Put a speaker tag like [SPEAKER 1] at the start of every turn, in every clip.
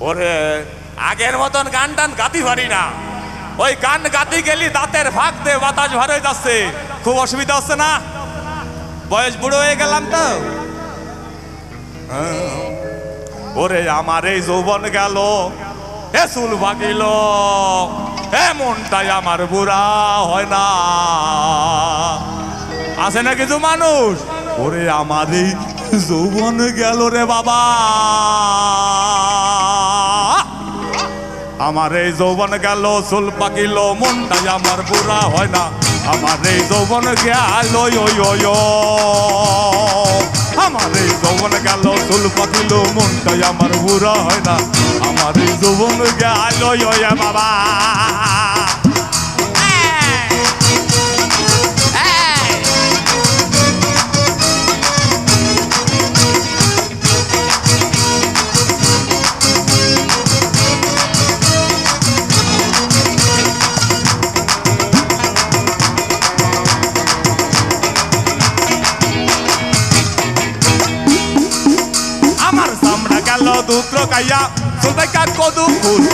[SPEAKER 1] ওরে, আগের মতন গান টান গাতি পারি না। ওই গান গাতি গেলি দাঁতের ফাঁক দিয়ে বাতাস ভার যাচ্ছে। খুব অসুবিধা হচ্ছে না? বয়স বুড়ো হয়ে গেলাম তো। হ্যাঁ। ওরে, আমার এই যৌবন গেল। হে চুল ভাগিল। হে মনটাই আমার বুড়া হয় না। আছে না কিছু মানুষ? ওরে, আমার এই যৌবন গেল রে বাবা। আমার এই যৌবন গেল, চুল পাকিল, মনটাই আমার বুড়া হয় না। আমার এই যৌবন গেল আমার এই যৌবন গেল, চুল পাকিল, মনটাই আমার বুড়া হয় না। আমার এই যৌবন গেল বাবা। গেল দুত্র গাইয়া সুলবাইকা কদু ফুল।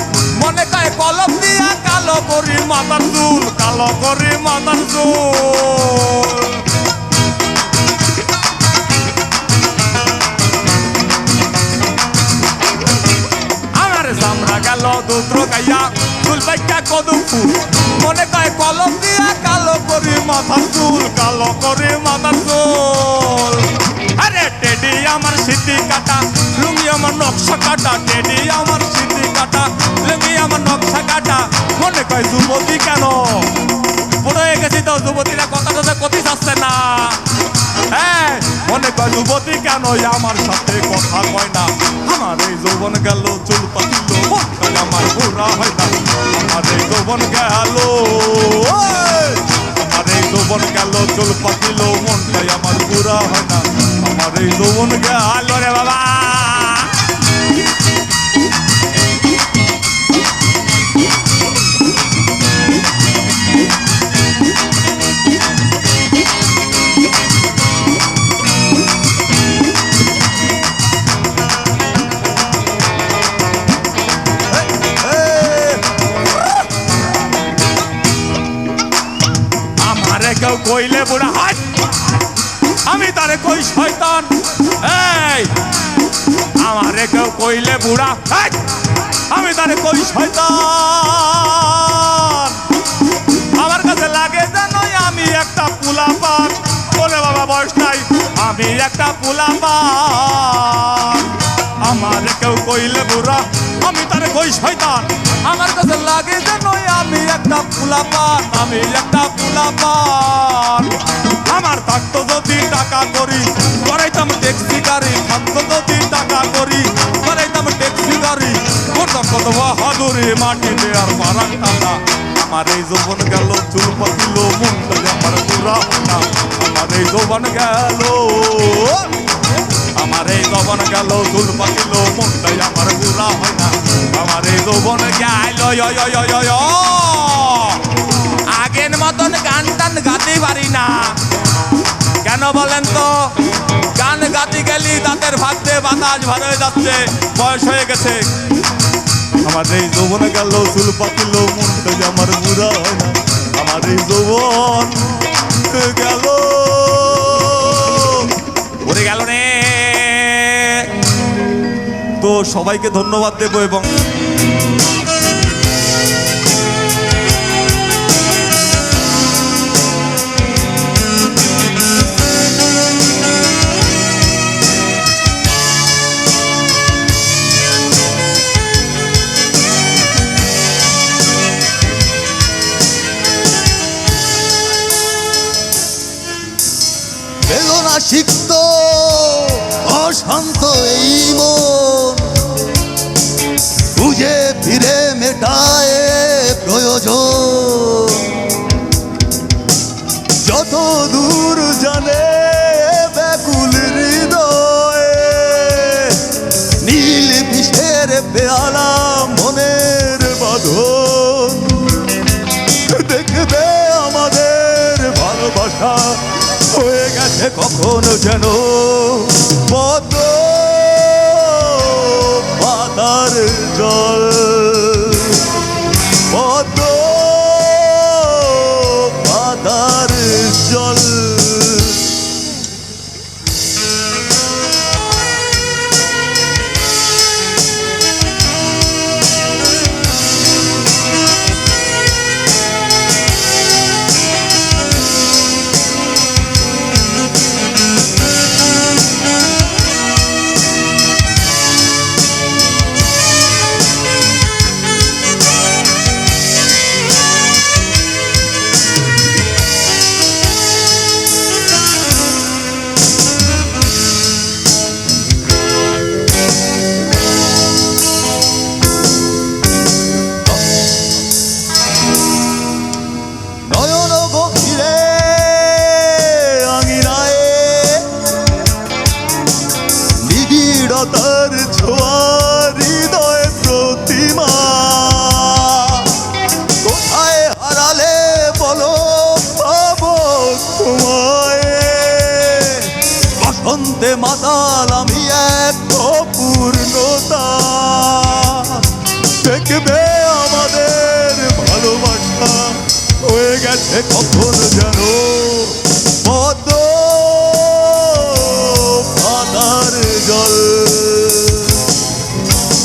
[SPEAKER 1] মনে কয় কলম দিয়া কালো করি মাতার চুল, কালো করি মাতার চুল। আমার সামনে গেল দুত্র গাইয়া সুলবাইকা কদু ফুল। মনে কয় কলম দিয়া কালো করি মাথার চুল, কালো করি চুল। আমার সাথে কথা কয় না। আমার এই যৌবন গেল, চুল পাতিল মনটাই আমার বুড়া হয় না। আমার এই যৌবন গেল! আমার এই যৌবন গেল, চুল পাতিল মনটাই আমার বুড়া হয় না। আমার এই যৌবন গেল রে বাবা! কেউ কইলে বুড়া হাট আমি তারে কই, শয়তান? এই! আমারে কেউ কইলে বুড়া হাট আমি তারে কই, শয়তান? আমার কাছে লাগে জানোই আমি একটা পুলা পান বলে বাবা, বয়স নাই। আমি একটা পুলা পান আমার কেউ কইলে বুড়া, আমি তারে কই, শয়তান? আমার কাছে লাগে আমি একটা পুলা পান আমি একটা পুলা পান আমার থাকতো যদি টাকা করি করাইতাম ট্যাক্সি গাড়ি, থাকতো যদি টাকা করি করাইতাম ট্যাক্সি গাড়ি। করতাম কত বাহাদুরি মাটিতে আর পারাক টাকা আমার এই যৌবন গেল চুল পাতিল মনটা আমার পুরা না আমার এই যৌবন গেল, আমার এই যৌবন গেল চুল পাতিল মনটাই আমার পুরা হয় না আমার এই যৌবন গেল গাতে পারি না। কেন বলেন তো? গান গাতে গেলি দাঁতের ভাগতে বাতাস ভার হয়ে যাচ্ছে বয়স হয়ে গেছে। আমার এই যৌবনে গেল চুল পাতিল মনটা আমার বুড়া হয় না। আমার এই যৌবন গেল। ওরে গেল রে। তো সবাইকে ধন্যবাদ দেবো এবং
[SPEAKER 2] অশান্ত এই মন। খুঁজে ফিরে মেটায় প্রয়োজন। যত দূর জানে ব্যাকুল হৃদয়ে, নীল বিষের পেয়ালা মনের বাঁধন। দেখবে আমাদের ভালোবাসা হয়ে গেছে কখনো যেন। পদ্ম পাতার
[SPEAKER 1] বসন্তে মাতাল, আমি এক অপূর্ণতা। দেখবে আমাদের ভালোবাসা হয়ে গেছে কখন যেন। পদ্ম পাতার জল।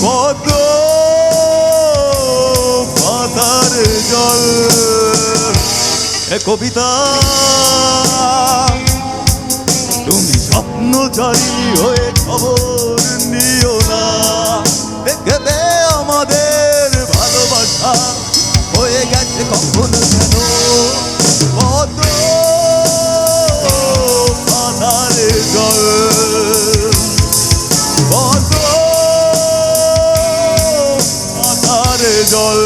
[SPEAKER 1] পদ্ম পাতার জল। এ কবিতা স্বপ্নচারী হয়ে খবর নিও না। দেখবে আমাদের ভালোবাসা হয়ে গেছে কখন পদ্ম পাতার জল। পদ্ম পাতার জল।